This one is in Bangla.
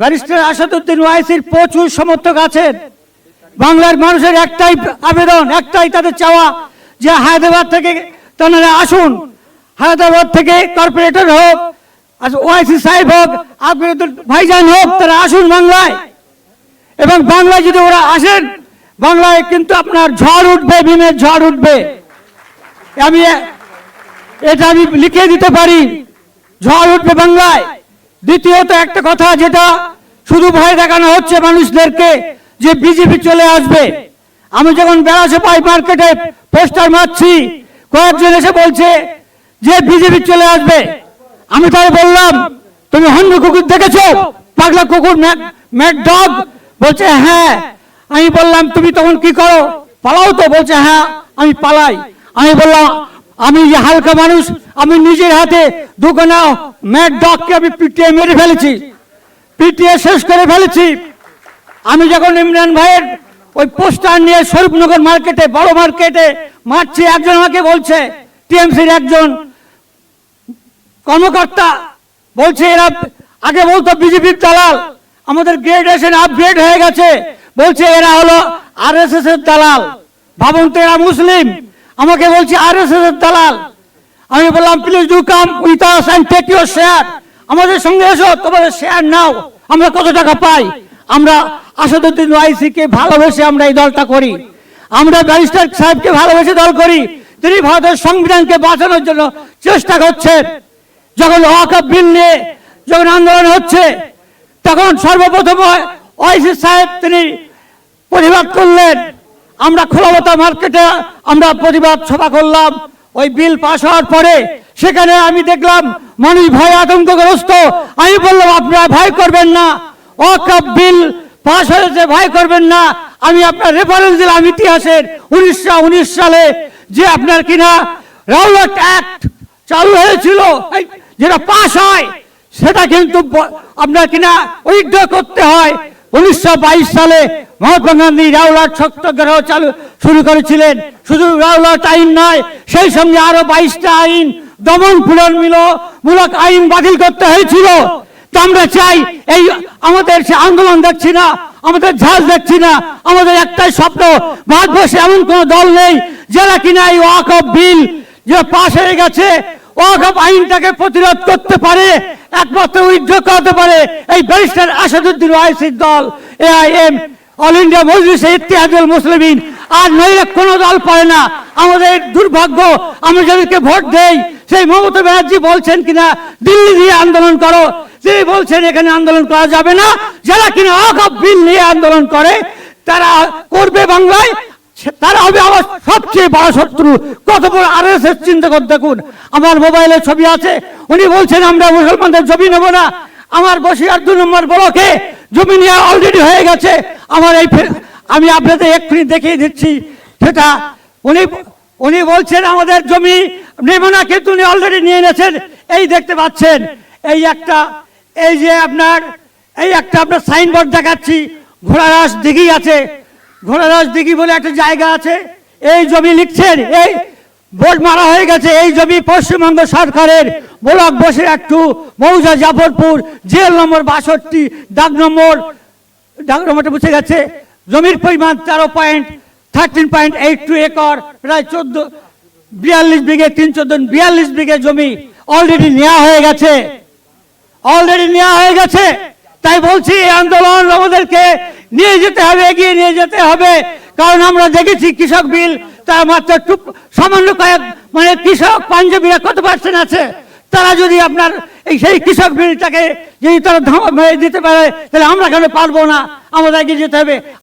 ব্যারিস্টার আসাদুদ্দিন ওয়াইসির প্রচুর সমর্থক আছেন। বাংলার মানুষের একটাই আবেদন, একটাই তাদের চাওয়া যে হায়দ্রাবাদ থেকে তারা আসুন। হায়দ্রাবাদ থেকে কর্পোরেটর হোক ওয়াইসি সাহেব হোক, আব্দুল ভাইজান হোক, তারা আসুন বাংলায়। এবং বাংলায় যদি ওরা আসেন, বাংলায় কিন্তু আপনার ঝড় উঠবে, বিমের ঝড় উঠবে। আমি এটা আমি লিখে দিতে পারি, ঝড় উঠবে বাংলায়। দ্বিতীয়ত একটা কথা যেটা শুধু ভয় দেখানো হচ্ছে মানুষদেরকে যে বিজেপি চলে আসবে। আমি যখন বেড়াশে পাই মার্কেটে পোস্টার মারছি, কয়েকজন এসে বলছে যে বিজেপি চলে আসবে। আমি তাই বললাম, তুমি হন্য কুকুর দেখেছ? পাগলা কুকুর ম্যাড ডগ? বলছে হ্যাঁ। আমি বললাম, তুমি তখন কি করো? পালাও তো? বলছে হ্যাঁ আমি পালাই। আমি বললাম আমি যে হালকা মানুষ, আমি নিজের হাতে দুখানা ম্যাড ডগকে আমি পিটিয়ে মেরে ফেলেছি। পিটিয়ে শেষ করে ফেলেছি। আমি যখন ইমরান ভাইয়ের ওই পোস্টার নিয়ে স্বরূপনগর মার্কেটে, বড় মার্কেটে মারছি, একজন আমাকে বলছে, টিএমসির একজন কর্মকর্তা বলছে, এরা আগে বলতো বিজেপির দালাল, আমাদের গ্রেডেশন আপগ্রেড হয়ে গেছে। বলছে, এরা হলো আরএসএস এর দালাল। ভাবুন তো এরা মুসলিম। আমাকে বলছে আরএসএস এর দালাল। আমি বললাম please do come with us take your share আমাদের সঙ্গে এসো, তোমাদের শেয়ার নাও। আমরা কত টাকা পাই? আমরা আসাদুদ্দিন ওয়াইসি কে ভালোবেসে আমরা এই দলটা করি। আমরা ব্যারিস্টার সাহেবকে ভালোবেসে দল করি। তিনি ভারতের সংবিধানকে বাঁচানোর জন্য চেষ্টা করছেন যখন ওয়াকআপ বিল নিয়ে যখন আন্দোলন হচ্ছে, তখন সর্বপ্রথম ওয়াইসি সাহেব তিনি প্রতিবাদ করলেন। আমরা খোলাবতা মার্কেটে আমরা প্রতিবাদ সভা করলাম। ওই বিল পাশ হওয়ার পরে সেখানে আমি দেখলাম মানুষ ভয় আতঙ্কগ্রস্ত। আমি বললাম, আপনারা ভয় করবেন না। ওয়াকআপ বিল পাশ হয়েছে, ভয় করবেন না। আমি আপনার রেফারেন্স দিলাম ইতিহাসের উনিশশো উনিশ সালে যে আপনার কিনা রাউলাট অ্যাক্ট চালু হয়েছিল যেটা পাশ হয়, সেটা কিন্তু আপনার কিনা উইথড্র করতে হয়। উনিশশো বাইশ সালে মহাত্মা গান্ধী রাওলাট সত্যাগ্রহ চালু, শুরু করেছিলেন। শুধু রাওলাট আইন নয়, সেই সঙ্গে আরও বাইশটা আইন দমন পীড়ন মিল মূলক আইন বাতিল করতে হয়েছিল। তো আমরা চাই এই আমাদের সে আন্দোলন দেখছি না, আমাদের ঝাল দেখছি না, আমাদের একটাই স্বপ্ন, ভারতবর্ষে এমন কোন দল নেই, যারা কিনা এই ওয়াক অফ বিল যে পাশ হয়ে গেছে ওয়াকফ আইনটাকে প্রতিরোধ করতে পারে, একমাত্র উইথড্র করতে পারে এই ব্যারিস্টার আসাদুদ্দিন ওয়াইসির দল, AIM, all India Majlis Ittehadul Muslimeen. আর নইলে কোনো দল পারে না। আমাদের দুর্ভাগ্য আমরা যাদেরকে ভোট দেই, সেই মমতা ব্যানার্জি বলছেন কিনা, দিল্লি দিয়ে আন্দোলন করো। তিনি বলছেন এখানে আন্দোলন করা যাবে না, যারা কিনা ওয়াকফ বিল নিয়ে আন্দোলন করে, তারা করবে বাংলায় তারা হবে আমার সবচেয়ে বড় শত্রু। কত বড় আর এস এস চিন্তা করে দেখুন, আমার মোবাইলে ছবি আছে। উনি বলছেন, আমরা মুসলমানদের জমি নেব না। আমার বসিয়ার দু নম্বর ব্লকে জমি নিয়ে অলরেডি হয়ে গেছে। আমার এই আমি আপনাদের এক্ষুনি দেখিয়ে দিচ্ছি। সেটা উনি উনি বলছেন, আমাদের জমি নেব না, কিন্তু উনি অলরেডি নিয়ে নিয়েছেন এই দেখতে পাচ্ছেন, এই একটা, এই যে আপনার, এই একটা আপনার সাইনবোর্ড দেখাচ্ছি। ঘোড়ারাস দিঘি আছে। ঘোড়ারাস দিঘি বলে একটা জায়গা আছে। এই জমি লিখছেন, এই বোর্ড মারা হয়ে গেছে, এই জমি পশ্চিমবঙ্গ সরকারের ব্লক বসে একটু মৌজা জাফরপুর জেল নম্বর বাষট্টি ডাক নম্বর ডাক নম্বরটা বুঝে গেছে। জমির পরিমাণ তেরো point thirteen point eight two acre, প্রায় চোদ্দ, বিয়াল্লিশ বিঘে, তিন চোদ্দ, বিয়াল্লিশ বিঘে জমি অলরেডি নেওয়া হয়ে গেছে। অলরেডি নেওয়া হয়ে গেছে। তাই বলছি, এই আন্দোলন আমাদেরকে নিয়ে যেতে হবে, এগিয়ে নিয়ে যেতে হবে। কারণ আমরা দেখেছি কৃষক বিল, তার মাত্র সামান্য কয়েক মানে কৃষক পাঞ্জাবিরা কত পার্সেন্ট আছে? তারা যদি আপনার এই সেই কৃষক বিলটাকে যদি তারা দিতে পারে, তাহলে আমরা কেন পারব না? আমাদের এগিয়ে যেতে হবে।